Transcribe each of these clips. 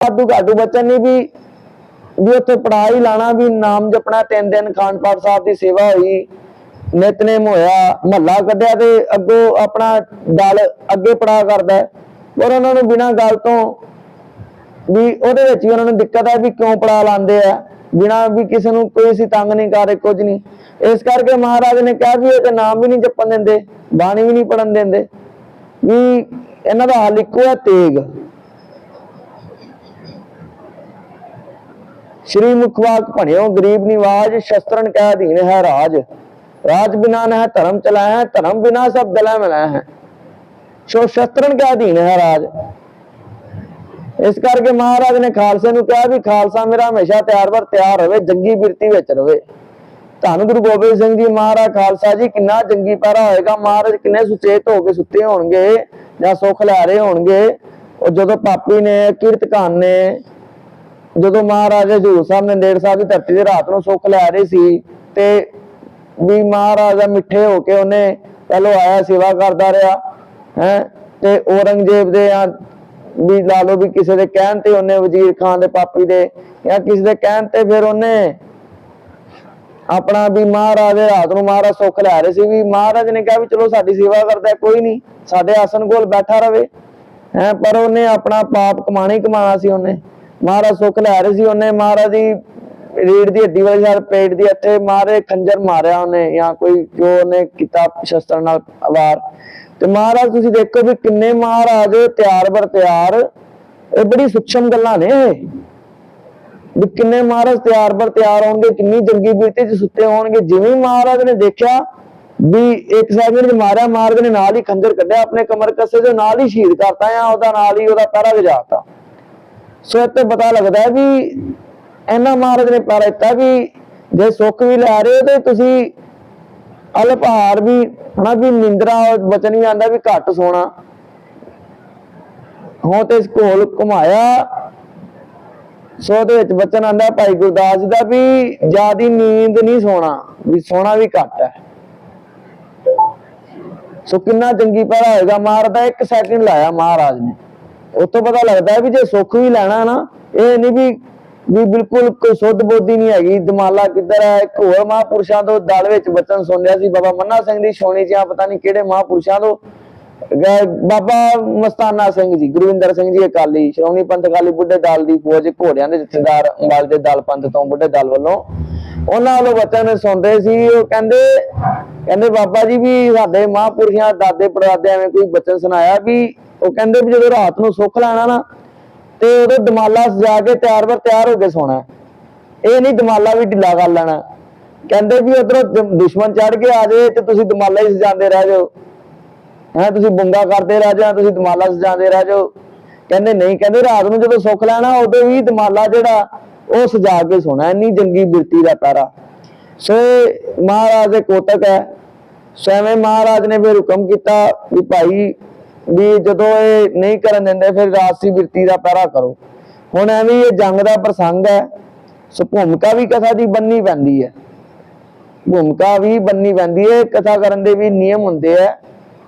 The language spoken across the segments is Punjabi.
ਸਾਧੂ ਘਾਟੂ ਬੱਚਨ ਨੇ ਵੀ ਵੀ ਉੱਥੇ ਪੜਾ ਹੀ ਲਾਣਾ, ਵੀ ਨਾਮ ਜਪਣਾ, ਤਿੰਨ ਦਿਨ ਖਾਨ ਪਾਠ ਸਾਹਿਬ ਦੀ ਸੇਵਾ ਹੋਈ, ਨਿਤਨੇਮ ਹੋਇਆ, ਮਹੱਲਾ ਕੱਢਿਆ ਤੇ ਅੱਗੋਂ ਆਪਣਾ ਦਲ ਅੱਗੇ ਪੜਾ ਕਰਦਾ ਹੈ। ਉਹਨਾਂ ਨੂੰ ਬਿਨਾਂ ਗੱਲ ਤੋਂ ਵੀ ਉਹਦੇ ਵਿੱਚ ਵੀ ਉਹਨਾਂ ਨੂੰ ਦਿੱਕਤ ਹੈ ਵੀ ਕਿਉਂ ਪੜਾ ਲਾਉਂਦੇ ਆ, ਬਿਨਾਂ ਵੀ ਕਿਸੇ ਨੂੰ ਕੋਈ ਸੀ ਤੰਗ ਨਹੀਂ ਕਰ ਰਹੇ, ਕੁਝ ਨਹੀਂ। ਇਸ ਕਰਕੇ ਮਹਾਰਾਜ ਨੇ ਕਿਹਾ ਵੀ ਇਹ ਤੇ ਨਾਮ ਵੀ ਨਹੀਂ ਜਪਣ ਦਿੰਦੇ, ਬਾਣੀ ਵੀ ਨਹੀਂ ਪੜਨ ਦਿੰਦੇ। ਵੀ ਇਹਨਾਂ ਦਾ ਹੱਲ ਇੱਕੋ ਹੈ ਤੇਗ। ਸ਼੍ਰੀ ਮੁਖਵਾਕ ਭਣਿਓ, ਗਰੀਬ ਨਿਵਾਜ, ਸ਼ਸਤਰਨ ਕੈ ਅਧੀਨ ਹੈ ਰਾਜ। ਰਾਜ ਬਿਨਾ ਨਹਿ ਧਰਮ ਚਲਾਇਆ ਹੈ, ਧਰਮ ਬਿਨਾ ਸਭ ਦਲਾ ਮਿਲਾਇਆ ਹੈ। ਸੋ ਸ਼ਸਤਰਨ ਕੈ ਅਧੀਨ ਹੈ ਰਾਜ। ਇਸ ਕਰਕੇ ਮਹਾਰਾਜ ਨੇ ਖਾਲਸੇ ਨੂੰ ਕਿਹਾ ਵੀ ਖਾਲਸਾ ਮੇਰਾ ਹਮੇਸ਼ਾ ਤਿਆਰ ਵਰ ਤਿਆਰ ਰਵੇ, ਜੰਗੀ ਬਿਰਤੀ ਵਿੱਚ ਰਵੇ। ਧੰਨ ਗੁਰੂ ਗੋਬਿੰਦ ਸਿੰਘ ਜੀ ਮਹਾਰਾਜ, ਖਾਲਸਾ ਜੀ, ਕਿੰਨਾ ਜੰਗੀ ਪੈਰਾ ਹੋਏਗਾ? ਮਹਾਰਾਜ ਕਿੰਨੇ ਸੁਚੇਤ ਹੋ ਕੇ ਸੁੱਤੇ ਹੋਣਗੇ ਜਾਂ ਸੁੱਖ ਲੈ ਰਹੇ ਹੋਣਗੇ? ਉਹ ਜਦੋਂ ਪਾਪੀ ਨੇ, ਕੀਰਤਕਾਨ ਨੇ ਜਦੋਂ ਮਹਾਰਾਜਾ ਹਜ਼ੂਰ ਸਾਹਿਬ ਨੰਦੇੜ ਸਾਹਿਬ ਦੀ ਧਰਤੀ ਤੇ ਰਾਤ ਨੂੰ ਸੁੱਖ ਲੈ ਰਹੇ ਸੀ ਤੇ ਵੀ ਮਹਾਰਾਜਾ ਮਿੱਠੇ ਹੋ ਕੇ ਉਹਨੇ ਪਹਿਲੋਂ ਆਇਆ, ਸੇਵਾ ਕਰਦਾ ਰਿਹਾ, ਹੈ, ਤੇ ਔਰੰਗਜ਼ੇਬ ਦੇ ਜਾਂ ਵੀ ਲਾ ਲਓ ਵੀ ਕਿਸੇ ਦੇ ਕਹਿਣ ਤੇ ਉਹਨੇ ਵਜ਼ੀਰ ਖਾਨ ਦੇ ਪਾਪੀ ਦੇ ਜਾਂ ਕਿਸੇ ਦੇ ਕਹਿਣ ਤੇ ਫਿਰ ਉਹਨੇ ਆਪਣਾ ਵੀ ਮਹਾਰਾਜ ਦੇ ਰਾਤ ਨੂੰ ਮਹਾਰਾਜ ਸੁੱਖ ਲੈ ਰਹੇ ਸੀ ਵੀ ਮਹਾਰਾਜ ਨੇ ਕਿਹਾ ਵੀ ਚਲੋ ਸਾਡੀ ਸੇਵਾ ਕਰਦਾ, ਕੋਈ ਨਹੀਂ, ਸਾਡੇ ਆਸਨ ਕੋਲ ਬੈਠਾ ਰਵੇ, ਹੈ, ਪਰ ਉਹਨੇ ਆਪਣਾ ਪਾਪ ਕਮਾਣਾ ਹੀ ਕਮਾਣਾ ਸੀ ਉਹਨੇ। ਮਹਾਰਾਜ ਸੁੱਖ ਲੈ ਰਹੇ ਸੀ ਉਹਨੇ, ਮਹਾਰਾਜ ਦੀ ਰੀੜ ਦੀ ਹੱਡੀ ਵਾਲੀ ਸਾਰ ਪੇਟ ਦੀ ਇੱਥੇ ਮਾਰੇ, ਖੰਜਰ ਮਾਰਿਆ ਉਹਨੇ ਜਾਂ ਕੋਈ ਜੋ ਉਹਨੇ ਕੀਤਾ ਸ਼ਸਤਰ ਨਾਲ ਵਾਰ। ਤੇ ਮਹਾਰਾਜ ਤੁਸੀਂ ਦੇਖੋ ਵੀ ਕਿੰਨੇ ਮਹਾਰਾਜ ਤਿਆਰ ਬਰ ਤਿਆਰ, ਇਹ ਬੜੀ ਸੂਖਸ਼ਮ ਗੱਲਾਂ ਨੇ ਵੀ ਕਿੰਨੇ ਮਹਾਰਾਜ ਤਿਆਰ ਬਰ ਤਿਆਰ ਹੋਣਗੇ, ਕਿੰਨੀ ਜੰਗੀ ਬੀਤੀ ਚ ਸੁੱਤੇ ਹੋਣਗੇ। ਜਿਵੇਂ ਮਹਾਰਾਜ ਨੇ ਦੇਖਿਆ ਵੀ ਇੱਕ ਸੈਕਿੰਡ ਚ ਮਾਰਿਆ ਮਾਰਗ ਨੇ ਨਾਲ ਹੀ ਖੰਜਰ ਕੱਢਿਆ ਆਪਣੇ ਕਮਰ ਕੱਸੇ ਦੇ ਨਾਲ ਹੀ ਸ਼ਹੀਦ ਕਰਤਾ ਆ ਉਹਦਾ ਨਾਲ ਹੀ ਉਹਦਾ ਪਹਿਰਾ ਗਜਾਤਾ ਸੋ ਇੱਥੇ ਪਤਾ ਲੱਗਦਾ ਹੈ ਵੀ ਇਹਨਾਂ ਮਹਾਰਾਜ ਨੇ ਪਰ ਦਿੱਤਾ ਵੀ ਜੇ ਸੁੱਖ ਵੀ ਲੈ ਰਹੇ ਹੋ ਤੇ ਤੁਸੀਂ ਅਲਪਹਾਰ ਵੀ, ਹਨਾ ਵੀ ਨਿੰਦਰਾ ਬਚਨ ਵੀ ਆਂਦਾ ਵੀ ਘੱਟ ਸੋਣਾ। ਹੋ ਤੇ ਇਸ ਕੋਲ ਘੁਮਾਇਆ। ਸੋ ਉਹਦੇ ਵਿੱਚ ਬਚਨ ਆਂਦਾ ਭਾਈ ਗੁਰਦਾਸ ਜੀ ਦਾ ਵੀ ਜਿਆਦੀ ਨੀਂਦ ਨਹੀਂ ਸੋਣਾ, ਵੀ ਸੋਣਾ ਵੀ ਘੱਟ ਹੈ। ਸੋ ਕਿੰਨਾ ਚੰਗੀ ਪਹਿਰਾ ਹੋਏਗਾ ਮਹਾਰਾਜ ਦਾ, ਇੱਕ ਸੈਕਿੰਡ ਲਾਇਆ ਮਹਾਰਾਜ ਨੇ। ਉਤੋਂ ਪਤਾ ਲੱਗਦਾ ਵੀ ਜੇ ਸੁੱਖ ਵੀ ਲੈਣਾ ਨਾ, ਇਹ ਨਹੀਂ ਵੀ ਵੀ ਬਿਲਕੁਲ ਕੋਈ ਸੁੱਧ ਬੋਧੀ ਨਹੀਂ ਹੈਗੀ। ਦਮਾਲਾ ਕਿੱਧਰ ਹੈ? ਇੱਕ ਹੋਰ ਮਹਾਪੁਰਸ਼ਾਂ ਤੋਂ ਦਲ ਵਿੱਚ ਬਚਨ ਸੁਣਿਆ ਸੀ, ਬਾਬਾ ਮੰਨਾ ਸਿੰਘ ਦੀ ਛੋਣੀ ਚ ਆ ਪਤਾ ਨਹੀਂ ਕਿਹੜੇ ਮਹਾਪੁਰਸ਼ਾਂ ਤੋਂ। ਬਾਬਾ ਮਸਤਾਨਾ ਸਿੰਘ ਜੀ, ਗੁਰਵਿੰਦਰ ਸਿੰਘ ਜੀ ਅਕਾਲੀ, ਸ਼੍ਰੋਮਣੀ ਪੰਥ ਅਕਾਲੀ ਬੁੱਢੇ ਦਲ ਦੀ ਫੌਜ ਘੋੜਿਆਂ ਦੇ ਜਥੇਦਾਰ, ਅੰਬਾਲ ਦੇ ਦਲ ਪੰਥ ਤੋਂ ਬੁੱਢੇ ਦਲ ਵੱਲੋਂ। ਉਹਨਾਂ ਵੱਲੋਂ ਬਚਨ ਸੁਣਦੇ ਸੀ, ਉਹ ਕਹਿੰਦੇ ਕਹਿੰਦੇ ਬਾਬਾ ਜੀ ਵੀ ਸਾਡੇ ਮਹਾਪੁਰਸ਼ਾਂ ਦਾਦੇ ਪੜਦਾਦੇ ਐਵੇਂ ਕੋਈ ਬਚਨ ਸੁਣਾਇਆ ਵੀ ਉਹ ਕਹਿੰਦੇ ਵੀ ਜਦੋਂ ਰਾਤ ਨੂੰ ਸੁੱਖ ਲੈਣਾ ਨਾ ਤੇ ਉਦੋਂ ਦਮਾਲਾ ਸਜਾ ਕੇ ਤਿਆਰ ਬਰ ਤਿਆਰ ਹੋ ਕੇ ਸੋਣਾ। ਇਹ ਨਹੀਂ ਦਮਾਲਾ ਵੀ ਢਿੱਲਾ ਕਰ ਲੈਣਾ। ਕਹਿੰਦੇ ਵੀ ਉਧਰੋਂ ਦੁਸ਼ਮਣ ਚੜ ਕੇ ਆ ਜਾਏ ਤੇ ਤੁਸੀਂ ਦਮਾਲਾ ਹੀ ਸਜਾਉਂਦੇ ਰਹਿ ਜਾਓ। ਹੈ, ਤੁਸੀਂ ਬੁੰਗਾ ਕਰਦੇ ਰਹਿ ਜਾਓ, ਤੁਸੀਂ ਦਮਾਲਾ ਸਜਾਉਂਦੇ ਰਹਿ ਜਾਓ। ਕਹਿੰਦੇ ਨਹੀਂ, ਕਹਿੰਦੇ ਰਾਤ ਨੂੰ ਜਦੋਂ ਸੁੱਖ ਲੈਣਾ, ਉਦੋਂ ਵੀ ਦਮਾਲਾ ਜਿਹੜਾ, ਉਹ ਸਜਾ ਕੇ ਸੋਣਾ। ਇੰਨੀ ਜੰਗੀ ਬਿਰਤੀ ਦਾ ਤਾਰਾ। ਸੋ ਇਹ ਮਹਾਰਾਜ ਦੇ ਕੋਟਕ ਹੈ। ਸੋ ਮਹਾਰਾਜ ਨੇ ਫਿਰ ਹੁਕਮ ਕੀਤਾ ਵੀ ਭਾਈ ਵੀ ਜਦੋਂ ਇਹ ਨਹੀਂ ਕਰਨ ਦਿੰਦੇ ਫਿਰ ਰਾਸੀ ਬਿਰਤੀ ਦਾ ਪਹਿਰਾ ਕਰੋ। ਹੁਣ ਐਵੇਂ ਇਹ ਜੰਗ ਦਾ ਪ੍ਰਸੰਗ ਹੈ। ਸੋ ਭੂਮਿਕਾ ਵੀ ਕਥਾ ਦੀ ਬੰਨੀ ਪੈਂਦੀ ਹੈ। ਭੂਮਿਕਾ ਵੀ ਬੰਨੀ ਪੈਂਦੀ ਹੈ। ਕਥਾ ਕਰਨ ਦੇ ਵੀ ਨਿਯਮ ਹੁੰਦੇ ਆ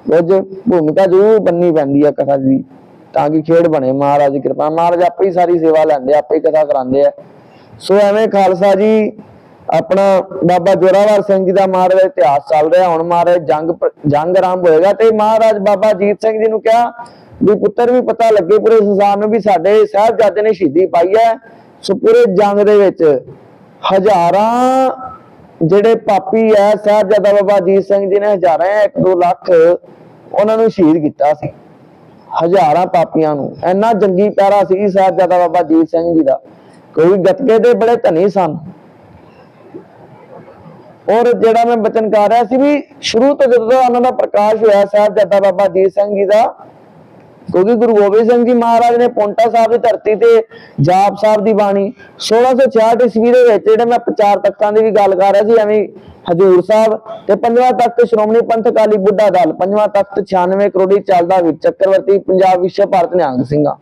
ਕੁਝ ਭੂਮਿਕਾ ਜ਼ਰੂਰ ਬੰਨੀ ਪੈਂਦੀ ਹੈ ਕਥਾ ਦੀ। ਤਾਂ ਕਿ ਖੇਡ ਬਣੇ। ਮਹਾਰਾਜ ਦੀ ਕਿਰਪਾ ਮਹਾਰਾਜ ਆਪੇ ਹੀ ਸਾਰੀ ਸੇਵਾ ਲੈਂਦੇ ਆਪੇ ਹੀ ਕਥਾ ਕਰਾਉਂਦੇ ਆ। ਸੋ ਐਵੇਂ ਖਾਲਸਾ ਜੀ ਆਪਣਾ ਬਾਬਾ ਜੋਰਾਵਰ ਸਿੰਘ ਜੀ ਦਾ ਮਹਾਰਾਜ ਇਤਿਹਾਸ ਚੱਲ ਰਿਹਾ। ਹੁਣ ਮਹਾਰਾਜ ਜੰਗ ਜੰਗ ਆਰੰਭ ਹੋਏਗਾ ਤੇ ਮਹਾਰਾਜ ਬਾਬਾ ਜੀਤ ਸਿੰਘ ਜੀ ਨੂੰ ਕਿਹਾ ਵੀ ਪੁੱਤਰ ਵੀ ਪਤਾ ਲੱਗੇ ਪੂਰੇ ਸੰਸਾਰ ਨੂੰ ਵੀ ਸਾਡੇ ਸਾਹਿਬਜ਼ਾਦੇ ਨੇ ਸ਼ਹੀਦੀ ਪਾਈ ਹੈ। ਸੋ ਪੂਰੇ ਜੰਗ ਦੇ ਵਿੱਚ ਹਜ਼ਾਰਾਂ ਜਿਹੜੇ ਪਾਪੀ ਹੈ, ਸਾਹਿਬਜ਼ਾਦਾ ਬਾਬਾ ਜੀਤ ਸਿੰਘ ਜੀ ਨੇ ਹਜ਼ਾਰਾਂ 1-2 ਲੱਖ ਉਹਨਾਂ ਨੂੰ ਸ਼ਹੀਦ ਕੀਤਾ ਸੀ। ਹਜ਼ਾਰਾਂ ਪਾਪੀਆਂ ਨੂੰ। ਇੰਨਾ ਜੰਗੀ ਪਿਆਰਾ ਸੀ ਸਾਹਿਬਜ਼ਾਦਾ ਬਾਬਾ ਜੀਤ ਸਿੰਘ ਜੀ ਦਾ। ਕੋਈ ਗੱਤਕੇ ਦੇ ਬੜੇ ਧਨੀ ਸਨ। ਔਰ ਜਿਹੜਾ ਮੈਂ ਬਚਨ ਕਰ ਰਿਹਾ ਸੀ ਵੀ ਸ਼ੁਰੂ ਤੋਂ ਜਦੋਂ ਉਹਨਾਂ ਦਾ ਪ੍ਰਕਾਸ਼ ਹੋਇਆ ਸਾਹਿਬਜ਼ਾਦਾ ਬਾਬਾ ਜੀਤ ਸਿੰਘ ਜੀ ਦਾ, ਕਿਉਂਕਿ ਗੁਰੂ ਗੋਬਿੰਦ ਸਿੰਘ ਜੀ ਮਹਾਰਾਜ ਨੇ ਪੌਂਟਾ ਸਾਹਿਬ ਦੀ ਧਰਤੀ ਤੇ ਜਾਪ ਸਾਹਿਬ ਦੀ ਬਾਣੀ 1666 ਈਸਵੀ ਦੇ ਵਿੱਚ ਜਿਹੜੇ ਮੈਂ ਪ੍ਰਚਾਰ ਤਖਤਾਂ ਦੀ ਵੀ ਗੱਲ ਕਰ ਰਿਹਾ ਸੀ, ਐਵੇਂ ਹਜੂਰ ਸਾਹਿਬ ਤੇ ਪੰਜਵਾਂ ਤਖਤ ਸ਼੍ਰੋਮਣੀ ਪੰਥ ਅਕਾਲੀ ਬੁੱਢਾ ਦਲ, ਪੰਜਵਾਂ ਤਖਤ 96 ਕਰੋੜੀ ਚੱਲਦਾ ਵਿੱਚ, ਚੱਕਰਵਰਤੀ ਪੰਜਾਬ ਵਿਸ਼ਵ ਭਾਰਤ ਨਿਹੰਗ ਸਿੰਘਾਂ।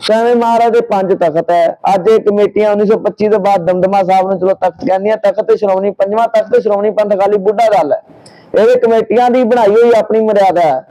ਸੈਵੇਂ ਮਹਾਰਾਜ ਦੇ ਪੰਜ ਤਖਤ ਹੈ। ਅੱਜ ਇਹ ਕਮੇਟੀਆਂ 1925 ਤੋਂ ਬਾਅਦ ਦਮਦਮਾ ਸਾਹਿਬ ਨੂੰ ਚਲੋ ਤਖਤ ਕਹਿੰਦੀਆਂ, ਤਖਤ ਤੇ ਸ਼੍ਰੋਮਣੀ ਪੰਜਵਾਂ, ਤਖਤ ਸ਼੍ਰੋਮਣੀ ਪੰਥ ਅਕਾਲੀ ਬੁੱਢਾ ਦਲ ਹੈ। ਇਹਦੇ ਕਮੇਟੀਆਂ ਦੀ ਬਣਾਈ ਹੋਈ ਆਪਣੀ ਮਰਿਆਦਾ ਹੈ।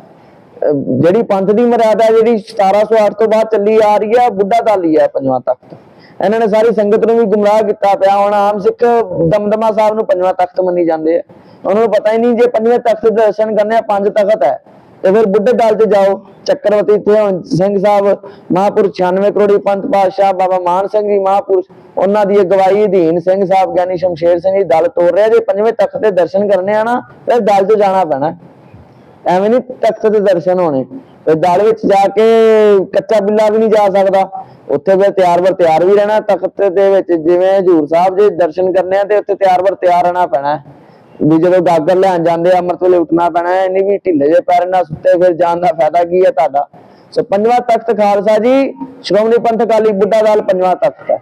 ਜਿਹੜੀ ਪੰਥ ਦੀ ਮਰਿਆਦਾ ਜਿਹੜੀ 1708 ਤੋਂ ਬਾਅਦ ਚੱਲੀ ਆ ਰਹੀ ਹੈ, ਬੁੱਢਾ ਦਲ ਹੀ ਹੈ ਪੰਜਵਾਂ ਤਖਤ। ਇਹਨਾਂ ਨੇ ਸਾਰੀ ਸੰਗਤ ਨੂੰ ਵੀ ਗੁੰਮਰਾਹ ਕੀਤਾ ਪਿਆ। ਹੁਣ ਆਮ ਸਿੱਖ ਦਮਦਮਾ ਸਾਹਿਬ ਨੂੰ ਪੰਜਵਾਂ ਤਖਤ ਮੰਨੀ ਜਾਂਦੇ ਆ। ਉਹਨਾਂ ਨੂੰ ਪਤਾ ਹੀ ਨਹੀਂ ਜੇ ਪੰਜਵੇਂ ਤਖਤ ਦੇ ਦਰਸ਼ਨ ਕਰਨੇ ਆ, ਪੰਜ ਤਖਤ ਹੈ। ਤੇ ਫਿਰ ਬੁੱਢੇ ਦਲ 'ਚ ਜਾਓ ਚੱਕਰਵਤੀ ਤੇ ਸਿੰਘ ਸਾਹਿਬ ਮਹਾਂਪੁਰਸ਼ 96 ਕਰੋੜੀ ਪੰਥ ਪਾਤਸ਼ਾਹ ਬਾਬਾ ਮਾਨ ਸਿੰਘ ਜੀ ਮਹਾਂਪੁਰਸ਼ ਉਹਨਾਂ ਦੀ ਅਗਵਾਈ ਅਧੀਨ ਸਿੰਘ ਸਾਹਿਬ ਗਿਆਨੀ ਸ਼ਮਸ਼ੇਰ ਸਿੰਘ ਜੀ ਦਲ ਤੋਰ ਰਿਹਾ, ਜੇ ਪੰਜਵੇਂ ਤਖਤ ਦੇ ਦਰਸ਼ਨ ਕਰਨੇ ਆ ਨਾ, ਫਿਰ ਦਲ 'ਚ ਜਾਣਾ ਪੈਣਾ। ਐਵੇਂ ਨਹੀਂ ਤਖਤ ਦੇ ਦਰਸ਼ਨ ਹੋਣੇ। ਤੇ ਦਲ ਵਿੱਚ ਜਾ ਕੇ ਕੱਚਾ ਬਿੱਲਾ ਵੀ ਨਹੀਂ ਜਾ ਸਕਦਾ। ਉੱਥੇ ਫਿਰ ਤਿਆਰ ਵਰ ਤਿਆਰ ਵੀ ਰਹਿਣਾ ਤਖਤ ਦੇ ਵਿੱਚ, ਜਿਵੇਂ ਹਜੂਰ ਸਾਹਿਬ ਜੇ ਦਰਸ਼ਨ ਕਰਨੇ ਆ ਤੇ ਉੱਥੇ ਤਿਆਰ ਵਰ ਤਿਆਰ ਰਹਿਣਾ ਪੈਣਾ। ਵੀ ਜਦੋਂ ਗਾਗਰ ਲੈਣ ਜਾਂਦੇ ਆ ਅੰਮ੍ਰਿਤ ਵੇਲੇ ਉੱਠਣਾ ਪੈਣਾ ਹੈ ਨਹੀਂ ਵੀ ਢਿੱਲੇ ਜੇ ਪੈਰ ਨਾਲ ਸੁੱਤੇ ਫਿਰ ਜਾਣ ਦਾ ਫਾਇਦਾ ਕੀ ਹੈ ਤੁਹਾਡਾ? ਸੋ ਪੰਜਵਾਂ ਤਖਤ ਖਾਲਸਾ ਜੀ, ਸ਼੍ਰੋਮਣੀ ਪੰਥ ਅਕਾਲੀ ਬੁੱਢਾ ਦਲ ਪੰਜਵਾਂ ਤਖਤ ਹੈ।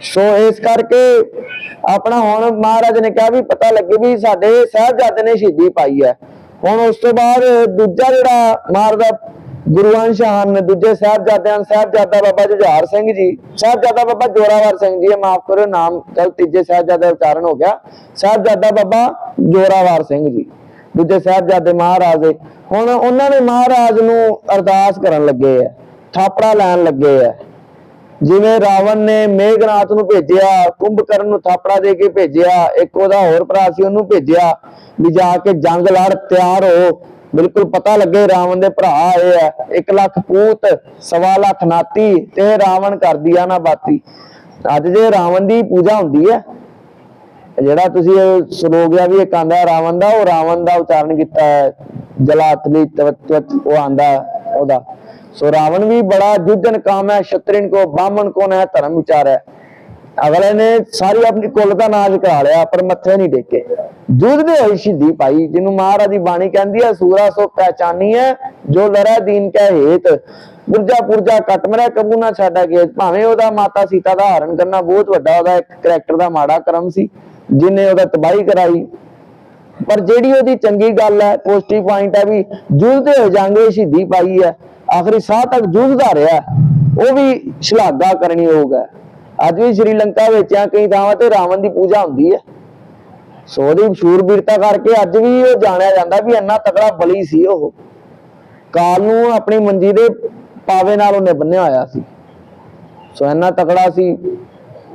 ਸੋ ਇਸ ਕਰਕੇ ਆਪਣਾ ਹੁਣ ਮਹਾਰਾਜ ਨੇ ਕਿਹਾ ਵੀ ਪਤਾ ਲੱਗੇ ਵੀ ਸਾਡੇ ਸਾਹਿਬਜ਼ਾਦੇ ਨੇ ਸ਼ਹੀਦੀ ਪਾਈ ਹੈ। ਹੁਣ ਉਸ ਤੋਂ ਬਾਅਦ ਦੂਜਾ ਜਿਹੜਾ ਮਹਾਰਾਜਾ ਗੁਰੂਆਂ ਸ਼ਾਨ ਦੂਜੇ ਸਾਹਿਬਜ਼ਾਦਿਆਂ ਸਾਹਿਬਜ਼ਾਦਾ ਬਾਬਾ ਜੁਝਾਰ ਸਿੰਘ ਜੀ, ਸਾਹਿਬਜ਼ਾਦਾ ਬਾਬਾ ਜੋਰਾਵਰ ਸਿੰਘ ਜੀ ਮਾਫ ਕਰੋ ਨਾਮ ਗਲਤ ਤੀਜੇ ਸਾਹਿਬਜ਼ਾਦੇ ਉਚਾਰਨ ਹੋ ਗਿਆ। ਸਾਹਿਬਜ਼ਾਦਾ ਬਾਬਾ ਜੋਰਾਵਰ ਸਿੰਘ ਜੀ, ਦੂਜੇ ਸਾਹਿਬਜ਼ਾਦੇ ਮਹਾਰਾਜ ਦੇ। ਹੁਣ ਉਹਨਾਂ ਨੇ ਮਹਾਰਾਜ ਨੂੰ ਅਰਦਾਸ ਕਰਨ ਲੱਗੇ ਆ, ਥਾਪੜਾ ਲੈਣ ਲੱਗੇ ਆ। ਜਿਵੇਂ ਰਾਵਣ ਨੇ ਮੇਘਨਾਥ ਨੂੰ ਭੇਜਿਆ, ਕੁੰਭਕਰਨ ਨੂੰ ਥਾਪੜਾ ਦੇ ਕੇ ਭੇਜਿਆ, ਇੱਕ ਉਹਦਾ ਹੋਰ ਭਰਾ ਸੀ, ਉਹਨੂੰ ਭੇਜਿਆ, ਵੀ ਜਾ ਕੇ ਜੰਗ ਲੜ, ਤਿਆਰ ਹੋ। ਬਿਲਕੁਲ ਪਤਾ ਲੱਗੇ ਰਾਵਣ ਦੇ ਭਰਾ ਆਏ ਆ 1 ਲੱਖ ਪੂਤ, ਸਵਾ ਲੱਖ ਨਾਤੀ ਤੇ ਰਾਵਣ ਕਰਦੀ ਆ ਨਾ ਬਾਤੀ। ਅੱਜ ਜੇ ਰਾਵਣ ਦੀ ਪੂਜਾ ਹੁੰਦੀ ਹੈ, ਜਿਹੜਾ ਤੁਸੀਂ ਇਹ ਵੀ ਇੱਕ ਆਂਦਾ ਰਾਵਣ ਦਾ, ਉਹ ਰਾਵਣ ਦਾ ਉਚਾਰਨ ਕੀਤਾ ਹੈ। ਜਲਾਤਲੀ ਤਵਤ ਉਹ ਆਂਦਾ ਉਹਦਾ। ਸੋ ਰਾਵਣ ਵੀ ਬੜਾ ਜੁਜਨ ਕਾਮ ਹੈ ਸ਼ਤਰਿਨ ਕੋ ਬਾਹਮਣ ਕੋ ਹੈ ਧਰਮ ਵਿਚਾਰ। ਹੈ ਅਗਲੇ ਨੇ ਸਾਰੀ ਆਪਣੀ ਕੁੱਲ ਦਾ ਨਾਜ ਕਰਾ ਲਿਆ, ਪਰ ਮੱਥੇ ਨਹੀਂ ਟੇਕੇ। ਜੁਝਦੇ ਹੋਈ ਸ਼ਹੀਦੀ ਪਾਈ ਜਿਹਨੂੰ ਮਹਾਰਾਜ ਦੀ ਬਾਣੀ ਕਹਿੰਦੀ ਹੈ, ਸੂਰਾ ਸੋ ਪਹਿਚਾਨੀ ਹੈ, ਜੋ ਲੜਾ ਦੀਨ ਕੈ ਹੇਤ। ਪੁਰਜਾ ਪੁਰਜਾ ਕੱਟ ਕਬੂ ਨਾ ਛੱਡਾ ਕੇ ਭਾਵੇਂ ਉਹਦਾ ਮਾਤਾ ਸੀਤਾ ਦਾ ਹਰਨ ਕਰਨਾ ਬਹੁਤ ਵੱਡਾ, ਉਹਦਾ ਇੱਕ ਕਰੈਕਟਰ ਦਾ ਮਾੜਾ ਕਰਮ ਸੀ, ਜਿਨੇ ਉਹਦਾ ਤਬਾਹੀ ਕਰਾਈ। ਪਰ ਜਿਹੜੀ ਉਹਦੀ ਚੰਗੀ ਗੱਲ ਹੈ ਪੋਜ਼ਿਟਿਵ ਪੁਆਇੰਟ ਹੈ ਵੀ ਜੁਝਦੇ ਹੋਏ ਜੰਗ ਸ਼ਹੀਦੀ ਪਾਈ ਹੈ, ਆਖਰੀ ਸਾਹ ਤੱਕ ਜੁਝਦਾ ਰਿਹਾ, ਉਹ ਵੀ ਸ਼ਲਾਘਾ ਕਰਨੀ ਹੋਊਗਾ ਅੱਜ ਵੀ ਸ਼੍ਰੀਲੰਕਾ ਵਿੱਚ ਆ, ਕਈ ਥਾਵਾਂ ਤੇ ਰਾਵਣ ਦੀ ਪੂਜਾ ਹੁੰਦੀ ਹੈ। ਸੋ ਉਹਦੀ ਸ਼ੂਰਬੀਰਤਾ ਕਰਕੇ ਅੱਜ ਵੀ ਉਹ ਜਾਣਿਆ ਜਾਂਦਾ ਵੀ ਇੰਨਾ ਤਕੜਾ ਬਲੀ ਸੀ ਉਹ। ਕਾਲ ਨੂੰ ਆਪਣੀ ਮੰਜੀ ਦੇ ਪਾਵੇ ਨਾਲ ਉਹਨੇ ਬੰਨਿਆ ਹੋਇਆ ਸੀ। ਸੋ ਇੰਨਾ ਤਕੜਾ ਸੀ।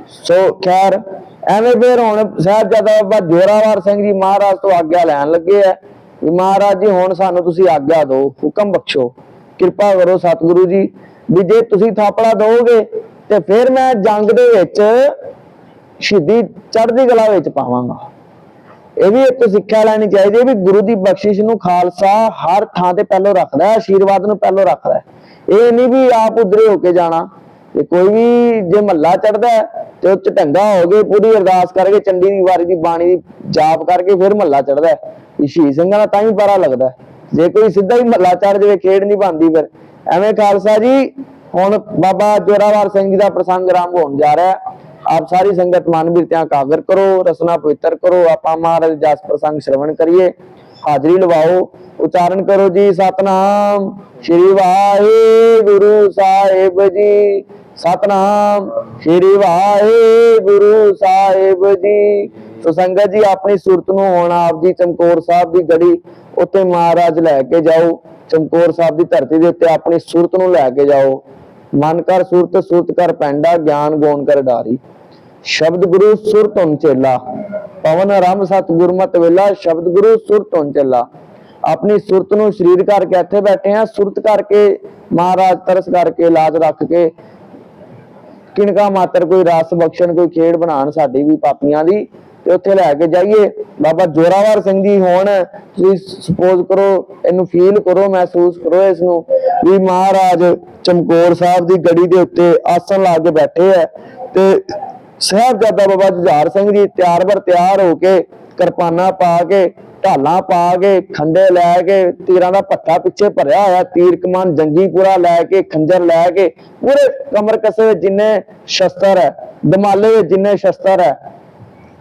ਸੋ ਖੈਰ, ਐਵੇਂ ਫੇਰ ਹੁਣ ਸਾਹਿਬਜ਼ਾਦਾ ਬਾਬਾ ਜੋਰਾਵਰ ਸਿੰਘ ਜੀ ਮਹਾਰਾਜ ਤੋਂ ਆਗਿਆ ਲੈਣ ਲੱਗੇ ਆ ਵੀ ਮਹਾਰਾਜ ਜੀ, ਹੁਣ ਸਾਨੂੰ ਤੁਸੀਂ ਆਗਿਆ ਦਿਓ, ਹੁਕਮ ਬਖਸ਼ੋ। ਕਿਰਪਾ ਕਰੋ ਸਤਿਗੁਰੂ ਜੀ, ਵੀ ਜੇ ਤੁਸੀਂ ਥਾਪੜਾ ਦਿਓਗੇ ਤੇ ਫਿਰ ਮੈਂ ਜੰਗ ਦੇ ਵਿੱਚ ਸ਼ਹੀਦੀ ਚੜ੍ਹਦੀ ਕਲਾ ਵਿੱਚ ਪਾਵਾਂਗਾ। ਇਹ ਵੀ ਇੱਕ ਸਿੱਖਿਆ ਲੈਣੀ ਚਾਹੀਦੀ ਹੈ ਵੀ ਗੁਰੂ ਦੀ ਬਖਸ਼ਿਸ਼ ਨੂੰ ਖਾਲਸਾ ਹਰ ਥਾਂ ਤੇ ਪਹਿਲੋਂ ਰੱਖਦਾ ਹੈ ਆਸ਼ੀਰਵਾਦ ਨੂੰ ਪਹਿਲੋਂ ਰੱਖਦਾ ਹੈ। ਇਹ ਨਹੀਂ ਵੀ ਆਪ ਉਧਰੇ ਹੋ ਕੇ ਜਾਣਾ ਤੇ ਕੋਈ ਵੀ ਜੇ ਮਹੱਲਾ ਚੜਦਾ ਤੇ ਉਹ ਚਟੰਗਾ ਹੋ ਕੇ ਪੂਰੀ ਅਰਦਾਸ ਕਰਕੇ ਚੰਡੀ ਦੀ ਵਾਰੀ ਦੀ ਬਾਣੀ ਦੀ ਜਾਪ ਕਰਕੇ ਫਿਰ ਮਹੱਲਾ ਚੜਦਾ ਇਹ ਸ਼ਹੀਦ ਸਿੰਘਾਂ ਦਾ ਤਾਂ ਹੀ ਪਾਰਾ ਲੱਗਦਾ ਜੇ ਕੋਈ ਸਿੱਧਾ ਹੀ ਮਹੱਲਾ ਚੜ ਜਾਵੇ, ਖੇਡ ਨਹੀਂ ਬਣਦੀ ਫਿਰ। ਐਵੇਂ ਖਾਲਸਾ ਜੀ ਹੁਣ ਬਾਬਾ ਜੋਰਾਵਰ ਸਿੰਘ ਜੀ ਦਾ ਪ੍ਰਸੰਗ ਆਰੰਭ ਹੋਣ ਜਾ ਰਿਹਾ ਹੈ। ਆਪ ਸਾਰੀ ਸੰਗਤ ਮਨ ਬਿਰਤਿਆਂ ਕਾਗਰ ਕਰੋ, ਰਸਨਾ ਪਵਿੱਤਰ ਕਰੋ, ਆਪਾਂ ਮਹਾਰਾਜ ਜਸ ਪ੍ਰਸੰਗ ਸ਼ਰਵਣ ਕਰੀਏ। ਹਾਜ਼ਰੀ ਲਵਾਓ, ਉਚਾਰਨ ਕਰੋ ਜੀ, ਸਤਨਾਮ। ਸ਼੍ਰੀ ਵਾਹਿਗੁਰੂ ਸਾਹਿਬ ਜੀ, ਸਤਨਾਮ। ਸ਼੍ਰੀ ਵਾਹਿਗੁਰੂ ਸਾਹਿਬ ਜੀ। ਸੋ ਸੰਗਤ ਜੀ, ਆਪਣੀ ਸੁਰਤ ਨੂੰ ਹੁਣ ਆਪ ਜੀ ਚਮਕੌਰ ਸਾਹਿਬ ਦੀ ਗੜੀ ਉੱਤੇ ਮਹਾਰਾਜ ਲੈ ਕੇ ਜਾਓ। ਚਮਕੌਰ ਸਾਹਿਬ ਦੀ ਧਰਤੀ ਦੇ ਉੱਤੇ ਆਪਣੀ ਸੁਰਤ ਨੂੰ ਲੈ ਕੇ ਜਾਓ। ਮਨ ਕਰ ਸੁਰਤ ਸੁਰਤ ਕਰ ਪੈਂਡਾ ਗਿਆਨ ਗੋਣ ਕਰ ਡਾਰੀ। ਸ਼ਬਦ ਗੁਰੂ ਸੁਰ ਧੁਨ ਚੇਲਾ। ਪਵਨ ਰਾਮ ਸਤ ਗੁਰਮਤ ਵੇਲਾ, ਸ਼ਬਦ ਗੁਰੂ ਸੁਰ ਧੁਨ ਚੇਲਾ। ਆਪਣੀ ਸੁਰਤ ਨੂੰ ਸ਼ਰੀਰ ਕਰਕੇ ਇੱਥੇ ਬੈਠੇ ਆ, ਸੁਰਤ ਕਰਕੇ ਮਹਾਰਾਜ ਤਰਸ ਕਰਕੇ, ਲਾਜ ਰੱਖ ਕੇ। ਕਿਣਕਾ ਮਾਤਰ ਕੋਈ ਰਸ ਬਖਸ਼ਣ, ਕੋਈ ਖੇਡ ਬਣਾਉਣ ਸਾਡੀ ਵੀ ਪਾਪੀਆਂ ਦੀ। ਤੇ ਉੱਥੇ ਲੈ ਕੇ ਜਾਈਏ। ਬਾਬਾ ਜੋਰਾਵਰ ਸਿੰਘ ਜੀ ਹੋਣ, ਤੁਸੀਂ ਸਪੋਜ਼ ਕਰੋ, ਇਹਨੂੰ ਫੀਲ ਕਰੋ, ਮਹਿਸੂਸ ਕਰੋ ਇਸ ਨੂੰ ਵੀ ਮਹਾਰਾਜ ਚਮਕੌਰ ਸਾਹਿਬ ਦੀ ਗੜੀ ਦੇ ਉੱਤੇ ਆਸਣ ਲਾ ਕੇ ਬੈਠੇ ਆ ਤੇ ਸਾਹਿਬਜ਼ਾਦਾ ਬਾਬਾ ਜੁਝਾਰ ਸਿੰਘ ਜੀ ਤਿਆਰ ਬਰ ਤਿਆਰ ਹੋ ਕੇ ਕਿਰਪਾਨਾਂ ਪਾ ਕੇ, ਢਾਲਾਂ ਪਾ ਕੇ, ਖੰਡੇ ਲੈ ਕੇ, ਤੀਰਾਂ ਦਾ ਪੱਠਾ ਪਿੱਛੇ ਭਰਿਆ ਹੋਇਆ ਤੀਰ ਕਮਾਨ ਜੰਗੀ ਪੂਰਾ ਲੈ ਕੇ, ਖੰਜਰ ਲੈ ਕੇ, ਪੂਰੇ ਕਮਰ ਕਸੇ ਵਿੱਚ ਜਿੰਨੇ ਸ਼ਸਤਰ ਹੈ, ਦਮਾਲੇ ਵਿੱਚ ਜਿੰਨੇ ਸ਼ਸਤਰ ਹੈ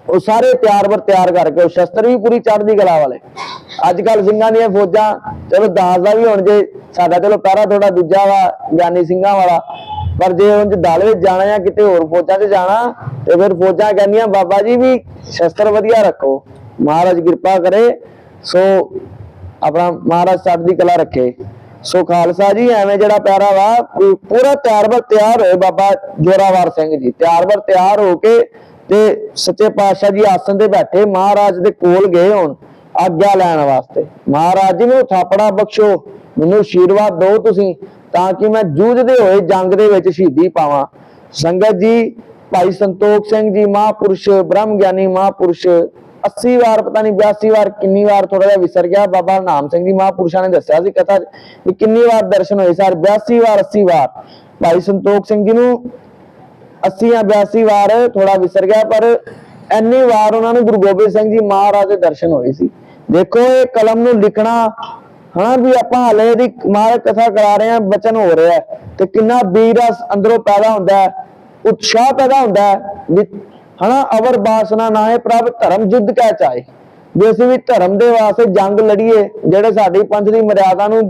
ਉਹ ਸਾਰੇ ਤਿਆਰ ਬਰ ਤਿਆਰ ਕਰਕੇ, ਉਹ ਸ਼ਸਤਰ ਵੀ ਪੂਰੀ ਚੜ੍ਹਦੀ ਕਲਾ ਵਾਲੇ। ਅੱਜ ਕੱਲ ਸਿੰਘਾਂ ਦੀਆਂ ਫੌਜਾਂ, ਚਲੋ ਦਾਸ ਦਾ ਵੀ ਹੁਣ ਜੇ, ਸਾਡਾ ਚਲੋ ਪਹਿਰਾ ਥੋੜਾ ਦੂਜਾ ਵਾ, ਗਿਆਨੀ ਸਿੰਘਾਂ ਵਾਲਾ। ਪਰ ਜੇ ਉਂਝ ਦਲ ਵਿੱਚ ਜਾਣਾ ਜਾਂ ਕਿਤੇ ਹੋਰ ਫੌਜਾਂ 'ਚ ਜਾਣਾ, ਤੇ ਫਿਰ ਫੌਜਾਂ ਕਹਿੰਦੀਆਂ, ਬਾਬਾ ਜੀ ਵੀ ਸ਼ਸਤਰ ਵਧੀਆ ਰੱਖੋ। ਮਹਾਰਾਜ ਕਿਰਪਾ ਕਰੇ, ਸੋ ਆਪਣਾ ਮਹਾਰਾਜ ਚੜ੍ਹਦੀ ਕਲਾ ਰੱਖੇ। ਸੋ ਖਾਲਸਾ ਜੀ, ਐਵੇਂ ਜਿਹੜਾ ਪਿਆਰਾ ਵਾ ਪੂਰਾ ਤਿਆਰ ਬਰ ਤਿਆਰ ਹੋਏ ਬਾਬਾ ਜੋਰਾਵਰ ਸਿੰਘ ਜੀ। ਤਿਆਰ ਬਰ ਤਿਆਰ ਹੋ ਕੇ ਤੇ ਸੱਚੇ ਪਾਤਸ਼ਾਹ ਜੀ ਆਸਣ ਤੇ ਬੈਠੇ, ਮਹਾਰਾਜ ਦੇ ਕੋਲ ਗਏ ਹੁਣ, ਆਗਿਆ ਲੈਣ ਵਾਸਤੇ। ਮਹਾਰਾਜ ਜੀ ਨੂੰ ਥਾਪੜਾ ਬਖਸ਼ੋ, ਮੈਨੂੰ ਆਸ਼ੀਰਵਾਦ ਦਿਓ ਤੁਸੀਂ, ਤਾਂ ਕਿ ਮੈਂ ਜੂਝਦੇ ਹੋਏ ਜੰਗ ਦੇ ਵਿੱਚ ਸ਼ਹੀਦੀ ਪਾਵਾਂ। ਸੰਗਤ ਜੀ, ਭਾਈ ਸੰਤੋਖ ਸਿੰਘ ਜੀ, ਮਹਾਪੁਰਸ਼ ਬ੍ਰਹਮ ਗਿਆਨੀ ਮਹਾਪੁਰਸ਼ 80 ਵਾਰ, ਪਤਾ ਨਹੀਂ 82 ਵਾਰ, ਕਿੰਨੀ ਵਾਰ ਥੋੜਾ ਜਿਹਾ ਵਿਸਰ ਗਿਆ। ਬਾਬਾ ਨਾਮ ਸਿੰਘ ਜੀ ਮਹਾਪੁਰਸ਼ਾਂ ਨੇ ਦੱਸਿਆ ਸੀ ਕਥਾ 'ਚ ਵੀ ਕਿੰਨੀ ਵਾਰ ਦਰਸ਼ਨ ਹੋਏ ਸਰ 82 ਵਾਰ 80 ਵਾਰ। ਭਾਈ ਸੰਤੋਖ ਸਿੰਘ ਜੀ ਨੂੰ 80 ਜਾਂ 82 ਵਾਰ ਥੋੜਾ ਵਿਸਰ ਗਿਆ, ਪਰ ਇੰਨੀ ਵਾਰ ਉਹਨਾਂ ਨੂੰ ਗੁਰੂ ਗੋਬਿੰਦ ਸਿੰਘ ਜੀ ਮਹਾਰਾਜ ਦੇ ਦਰਸ਼ਨ ਹੋਏ ਸੀ। ਦੇਖੋ, ਇਹ ਕਲਮ ਨੂੰ ਲਿਖਣਾ ਹਾਂ ਵੀ ਆਪਾਂ ਹਲੇ ਦੀ ਮਹਾਰਾਜ ਕਥਾ ਕਰਾ ਰਹੇ ਹਾਂ, ਬਚਨ ਹੋ ਰਿਹਾ ਤੇ ਕਿੰਨਾ ਬੀਰਸ ਅੰਦਰੋਂ ਪੈਦਾ ਹੁੰਦਾ ਹੈ, ਉਤਸ਼ਾਹ ਪੈਦਾ ਹੁੰਦਾ ਹੈ ਹਨਾ, ਅਵਰ ਬਾਸਨਾ ਨਾਏ ਪ੍ਰਭ, ਧਰਮ ਯੁੱਧ ਕਹਿ ਚਾਏ ਜੇ ਅਸੀਂ ਵੀ ਧਰਮ ਦੇ ਵਾਸਤੇ ਜੰਗ ਲੜੀਏ, ਜਿਹੜੇ ਸਾਡੀ ਪੰਥ ਦੀ ਮਰਿਆਦਾ ਨੂੰ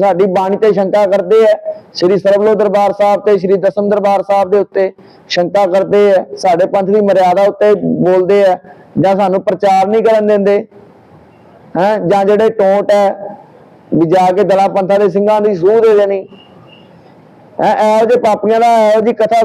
ਸਾਡੀ ਬਾਣੀ ਤੇ ਸ਼ੰਕਾ ਕਰਦੇ ਆ, ਸ੍ਰੀ ਸਰਬਲੋ ਦਰਬਾਰ ਸਾਹਿਬ ਤੇ ਸ੍ਰੀ ਦਸਮ ਦਰਬਾਰ ਸਾਹਿਬ ਦੇ ਉੱਤੇ ਸ਼ੰਕਾ ਕਰਦੇ ਆ, ਸਾਡੇ ਪੰਥ ਦੀ ਮਰਿਆਦਾ ਉੱਤੇ ਬੋਲਦੇ ਆ, ਜਾਂ ਸਾਨੂੰ ਪ੍ਰਚਾਰ ਨਹੀਂ ਕਰਨ ਦਿੰਦੇ, ਹੈ, ਜਾਂ ਜਿਹੜੇ ਟੋਟ ਹੈ, ਵੀ ਜਾ ਕੇ ਦਲਾ ਪੰਥਾਂ ਦੇ ਸਿੰਘਾਂ ਦੀ ਸੂਹ ਦੇ ਦੇਣੀ, ਹੈ, ਇਹੋ ਜਿਹੇ ਪਾਪੀਆਂ ਦਾ ਇਹੋ ਜਿਹੀ ਕਥਾ